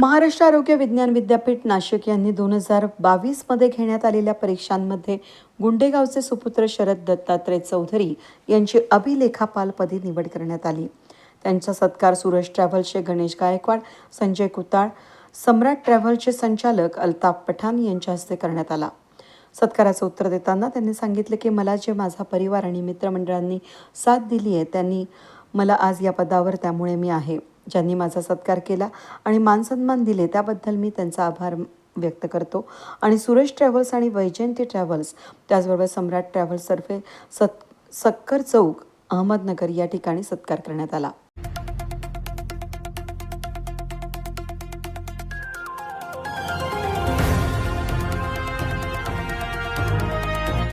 महाराष्ट्र आरोग्य विज्ञान विद्यापीठ नाशिक यांनी दोन हजार बावीसमध्ये घेण्यात आलेल्या परीक्षांमध्ये गुंडेगावचे सुपुत्र शरद दत्तात्रय चौधरी यांची अभिलेखापालपदी निवड करण्यात आली. त्यांचा सत्कार सुरज ट्रॅव्हल्सचे गणेश गायकवाड संजय कुताळ सम्राट ट्रॅव्हल्सचे संचालक अल्ताफ पठाण यांच्या हस्ते करण्यात आला. सत्काराचं उत्तर देताना त्यांनी सांगितले की मला जे माझा परिवार आणि मित्रमंडळांनी साथ दिली आहे त्यांनी मला आज या पदावर त्यामुळे मी आहे. ज्यांनी माझा सत्कार केला आणि मानसन्मान दिले त्याबद्दल मी त्यांचा आभार व्यक्त करतो. आणि सुरेश ट्रॅव्हल्स आणि वैजयंती ट्रॅव्हल्स त्याचबरोबर सम्राट ट्रॅव्हल्सतर्फे सत् सक्कर चौक अहमदनगर या ठिकाणी सत्कार करण्यात आला.